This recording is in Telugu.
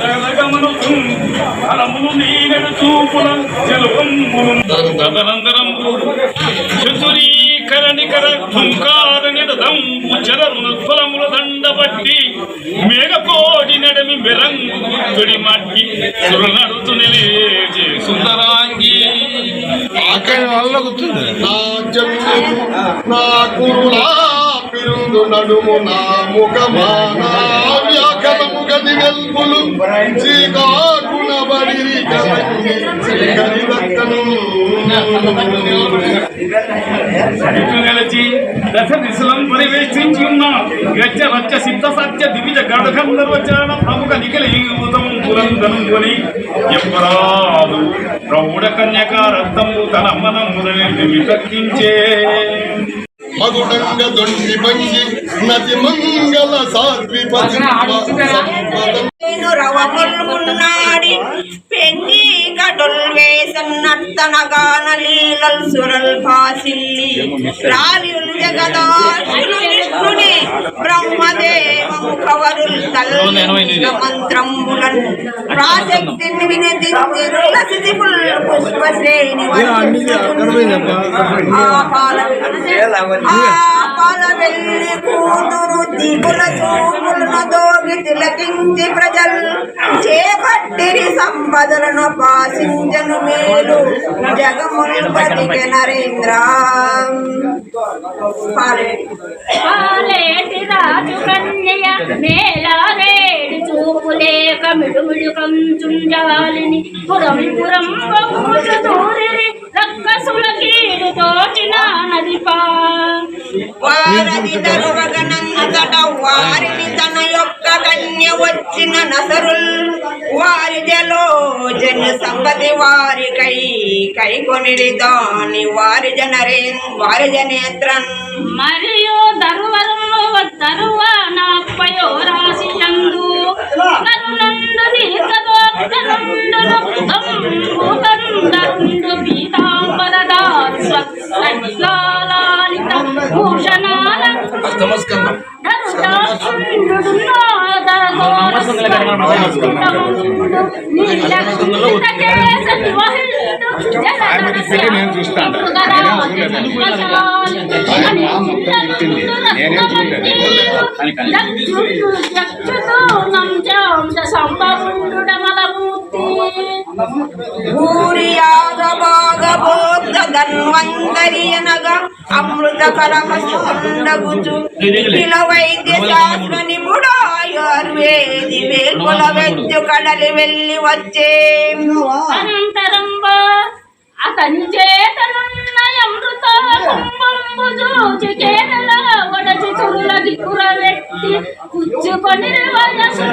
గగనగమనం ఫలములు నీగడు చూపుల చెలువంబులు తదనంతరం చతురీకరణికర తుంకార నిరదంబు చరరుణ ఫలముల దండబట్టి మేఘకోటి నడమి మెరంగు తొడి మట్టి సురనడుతు నిలేచే సుందరాంగి అక్కడ వల్ల నా జన్మము నా కురులా పిరుందు నడుము నా ముఖమాన ఇట్లు నిలిచి దశ దిశలం ఉన్న గచ్చ రచ్చ సిద్ధ సత్య దివిజ గడగంధర్వచారణ ప్రముఖ నిఖిలయూతం పురంధనం కొని ఎవ్వరాదు ప్రౌఢ కన్యక రక్తము తన మనములని వితక్కించే మగుడంగ దొండి భంగి నది మంగళ సాత్వి సంపదం నేను రవమున్నాడి పెండి గడుల్ వేసన్నత్తనగాన లీలల్ సురల్ భాసిల్లి రాలియుల్ జగదాశులు విష్ణుని బ్రహ్మదేవము కవరుల్ మంత్రములన్ వెళ్ళి కూతురు దిగుల చూపులను దోగి తిలకించి ప్రజలు చేపట్టిరి సంపదలను పాసించను మేలు. జగముల్ బతిక నరేంద్ర. పాలేటి రాజు చూపులేక మిడుమిడు కంచుంజాలిని పురం పురం బొమ్ముచు తూరిరి రక్కసుల కీడు తోచిన నదిపా వారది వారిని తన యొక్క కన్య వచ్చిన నసరుల్ వారి జలోజన సంపతి వారి కై కై కొనిడి దాని వారి జనరే వారి జనేత్రన్ మరియు దరువరము దరువ స్వలాలిత నేను చూస్తాను. ఊరి భోగ అమృత కలమస్తుండగుచు నిఖిల వైద్య శాస్త్ర నిపుడు ఆయుర్వేది వేల్పుల వెద్దు కడలి వెళ్ళి వచ్చే. అనంతరంబా అతని చేతనున్న అమృత కుంభంబు చూచి కేరళ వడచి చురుల దిక్కుర వెట్టి పుచ్చుకొని వయసు